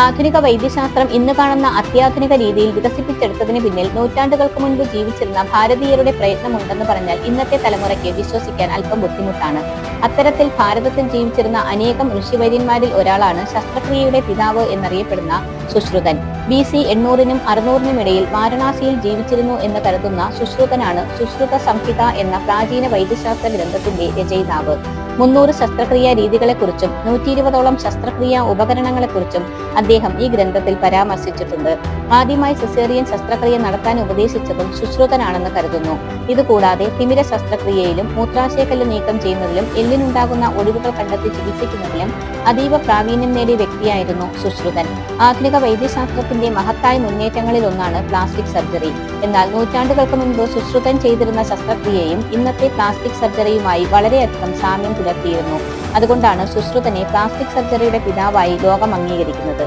ആധുനിക വൈദ്യശാസ്ത്രം ഇന്ന് കാണുന്ന അത്യാധുനിക രീതിയിൽ വികസിപ്പിച്ചെടുത്തതിന് പിന്നിൽ നൂറ്റാണ്ടുകൾക്ക് മുൻപ് ജീവിച്ചിരുന്ന ഭാരതീയരുടെ പ്രയത്നമുണ്ടെന്ന് പറഞ്ഞാൽ ഇന്നത്തെ തലമുറയ്ക്ക് വിശ്വസിക്കാൻ അല്പം ബുദ്ധിമുട്ടാണ്. അത്തരത്തിൽ ഭാരതത്തിൽ ജീവിച്ചിരുന്ന അനേകം ഋഷിവര്യന്മാരിൽ ഒരാളാണ് ശസ്ത്രക്രിയയുടെ പിതാവ് എന്നറിയപ്പെടുന്ന സുശ്രുതൻ ബി സി എണ്ണൂറിനും അറുന്നൂറിനും ഇടയിൽ വാരണാസിയിൽ ജീവിച്ചിരുന്നു എന്ന് കരുതുന്ന സുശ്രുതനാണ് സുശ്രുത സംഹിത എന്ന പ്രാചീന വൈദ്യശാസ്ത്ര ഗ്രന്ഥത്തിന്റെ രചയിതാവ്. മുന്നൂറ് ശസ്ത്രക്രിയാ രീതികളെക്കുറിച്ചും നൂറ്റി ഇരുപതോളം ശസ്ത്രക്രിയാ ഉപകരണങ്ങളെക്കുറിച്ചും അദ്ദേഹം ഈ ഗ്രന്ഥത്തിൽ പരാമർശിച്ചിട്ടുണ്ട്. ആദ്യമായി സിസേറിയൻ ശസ്ത്രക്രിയ നടത്താൻ ഉപദേശിച്ചതും സുശ്രുതനാണെന്ന് കരുതുന്നു. ഇതുകൂടാതെ തിമിര ശസ്ത്രക്രിയയിലും മൂത്രാശയക്കല്ല് നീക്കം ചെയ്യുന്നതിലും എല്ലിനുണ്ടാകുന്ന ഒഴിവുകൾ കണ്ടെത്തി ചികിത്സിക്കുന്നതിലും അതീവ പ്രാവീണ്യം നേടിയ വ്യക്തിയായിരുന്നു സുശ്രുതൻ ആധുനിക വൈദ്യശാസ്ത്രത്തിന്റെ മഹത്തായ മുന്നേറ്റങ്ങളിൽ ഒന്നാണ് പ്ലാസ്റ്റിക് സർജറി. എന്നാൽ നൂറ്റാണ്ടുകൾക്ക് മുൻപ് സുശ്രുതൻ ചെയ്തിരുന്ന ശസ്ത്രക്രിയയും ഇന്നത്തെ പ്ലാസ്റ്റിക് സർജറിയുമായി വളരെയധികം സാമ്യം പുലർത്തിയിരുന്നു അതുകൊണ്ടാണ് സുശ്രുതനെ പ്ലാസ്റ്റിക് സർജറിയുടെ പിതാവായി ലോകം അംഗീകരിക്കുന്നത്.